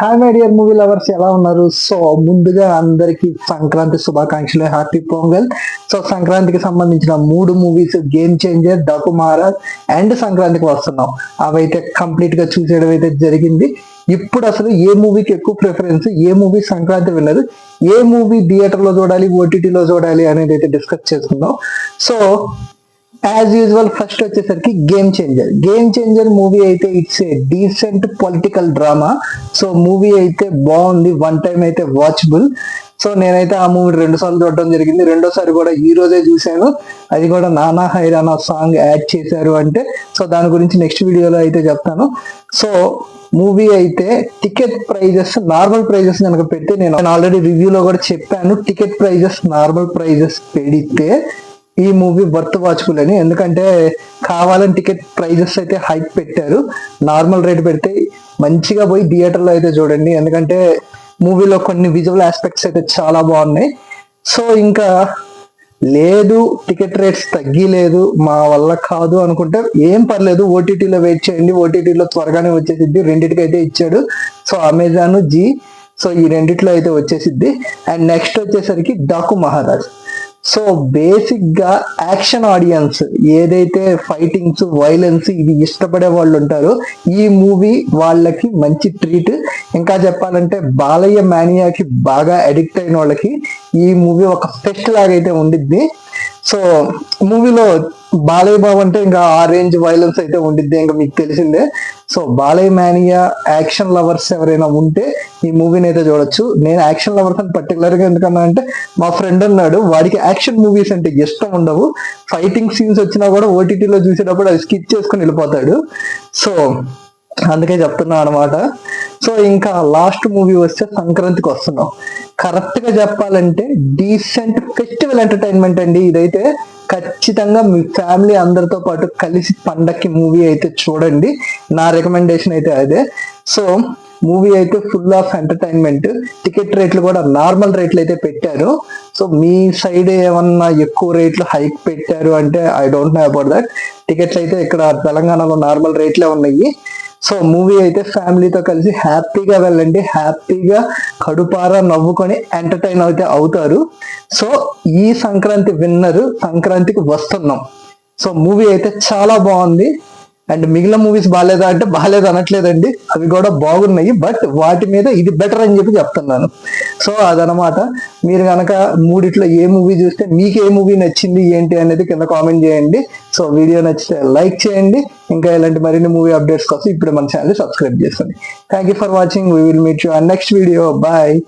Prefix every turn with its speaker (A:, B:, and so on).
A: Hi my dear movie lovers ఎలా ఉన్నారు? So ముందుగా అందరికి సంక్రాంతి శుభాకాంక్షలు. హ్యాపీ పొంగల్ సో సంక్రాంతికి సంబంధించిన మూడు movies game changer Daku Maharaj and Sankranthiki Vasthunam. అవైతే కంప్లీట్గా చూసేయడం అయితే జరిగింది. ఇప్పుడు అసలు ఏ మూవీకి ఎక్కువ ప్రిఫరెన్స్ ఏ మూవీ సంక్రాంతి వెళ్ళదు ఏ మూవీ థియేటర్లో చూడాలి ఓటీటీలో చూడాలి అనేది అయితే డిస్కస్ చేసుకుందాం. సో యాజ్ యూజువల్ ఫస్ట్ వచ్చేసరికి game changer game changer movie అయితే it's a decent political drama so movie అయితే బాగుంది. వన్ టైం అయితే వాచబుల్ సో నేనైతే ఆ మూవీ రెండు సార్లు చూడడం జరిగింది. రెండోసారి కూడా ఈ రోజే చూశాను. అది కూడా నానా హైరానా సాంగ్ యాడ్ చేశారు అంటే సో దాని గురించి నెక్స్ట్ వీడియోలో అయితే చెప్తాను. సో మూవీ అయితే టికెట్ ప్రైజెస్ నార్మల్ ప్రైజెస్ కనుక పెడితే నేను ఆల్రెడీ రివ్యూలో కూడా చెప్పాను. టికెట్ ప్రైజెస్ నార్మల్ ప్రైజెస్ పెడితే ఈ మూవీ వర్త్ వాచ్ఫుల్ అని ఎందుకంటే కావాలని టికెట్ ప్రైజెస్ అయితే హైక్ పెట్టారు. నార్మల్ రేట్ పెడితే మంచిగా పోయి థియేటర్లో అయితే చూడండి. ఎందుకంటే మూవీలో కొన్ని విజువల్ ఆస్పెక్ట్స్ అయితే చాలా బాగున్నాయి. సో ఇంకా లేదు టికెట్ రేట్స్ తగ్గిలేదు మా వల్ల కాదు అనుకుంటే ఏం పర్లేదు. ఓటీటీలో వెయిట్ చేయండి. ఓటీటీలో త్వరగానే వచ్చేసిద్ది. రెండింటికి అయితే ఇచ్చాడు. సో అమెజాన్ జీ సో ఈ రెండిట్లో అయితే వచ్చేసిద్ది. అండ్ నెక్స్ట్ వచ్చేసరికి డాకు మహారాజ్ సో బేసిక్గా యాక్షన్ ఆడియన్స్ ఏదైతే ఫైటింగ్స్ వైలెన్స్ ఇవి ఇష్టపడే వాళ్ళు ఉంటారో ఈ మూవీ వాళ్ళకి మంచి ట్రీట్ ఇంకా చెప్పాలంటే బాలయ్య మానియాకి బాగా అడిక్ట్ అయిన వాళ్ళకి ఈ మూవీ ఒక ఫెస్ట్ లాగైతే ఉండిద్ది. సో మూవీలో బాలయ్య బాబు అంటే ఇంకా ఆ రేంజ్ వైలెన్స్ అయితే ఉండిద్ది ఇంకా మీకు తెలిసిందే. So Balayya mania action lovers ఎవరైనా ఉంటే ఈ మూవీని అయితే చూడొచ్చు. నేను యాక్షన్ లవర్స్ అని పర్టికులర్గా ఎందుకన్నా అంటే మా ఫ్రెండ్ అన్నాడు వాడికి యాక్షన్ మూవీస్ అంటే ఇష్టం ఉండవు. ఫైటింగ్ సీన్స్ వచ్చినా కూడా ఓటీటీలో చూసేటప్పుడు అది స్కిప్ చేసుకుని వెళ్ళిపోతాడు. సో అందుకే చెప్తున్నా అనమాట సో ఇంకా లాస్ట్ మూవీ వస్తే సంక్రాంతికి వస్తున్నాం. కరెక్ట్గా చెప్పాలంటే డీసెంట్ ఫెస్టివల్ ఎంటర్టైన్మెంట్ అండి ఇదైతే. ఖచ్చితంగా మీ ఫ్యామిలీ అందరితో పాటు కలిసి పండక్కి మూవీ అయితే చూడండి. నా రికమెండేషన్ అయితే అదే. సో మూవీ అయితే ఫుల్ ఆఫ్ ఎంటర్టైన్మెంట్. టికెట్ రేట్లు కూడా నార్మల్ రేట్లు అయితే పెట్టారు. సో మీ సైడ్ ఏమన్నా ఎక్కువ రేట్లు హైక్ పెట్టారు అంటే I don't know about that. టికెట్లు అయితే ఇక్కడ తెలంగాణలో నార్మల్ రేట్లే ఉన్నాయి. సో మూవీ అయితే ఫ్యామిలీతో కలిసి హ్యాపీగా వెళ్ళండి. హ్యాపీగా కడుపారా నవ్వుకొని ఎంటర్టైన్ అయితే అవుతారు. సో ఈ సంక్రాంతి విన్నర్. సంక్రాంతికి వస్తున్నాం. సో మూవీ అయితే చాలా బాగుంది. అండ్ మిగిలిన మూవీస్ బాగాలేదా అంటే బాగాలేదు అనట్లేదండి. అవి కూడా బాగున్నాయి బట్ వాటి మీద ఇది బెటర్ అని చెప్పి చెప్తున్నాను. సో అదనమాట. మీరు కనుక మూడిట్లో ఏ మూవీ చూస్తే మీకు ఏ మూవీ నచ్చింది ఏంటి అనేది కింద కామెంట్ చేయండి. సో వీడియో నచ్చితే లైక్ చేయండి. ఇంకా ఇలాంటి మరిన్ని మూవీ అప్డేట్స్ కోసం ఇప్పుడు మన ఛానల్ సబ్స్క్రైబ్ చేసుకోండి. Thank you for watching we will meet you next video bye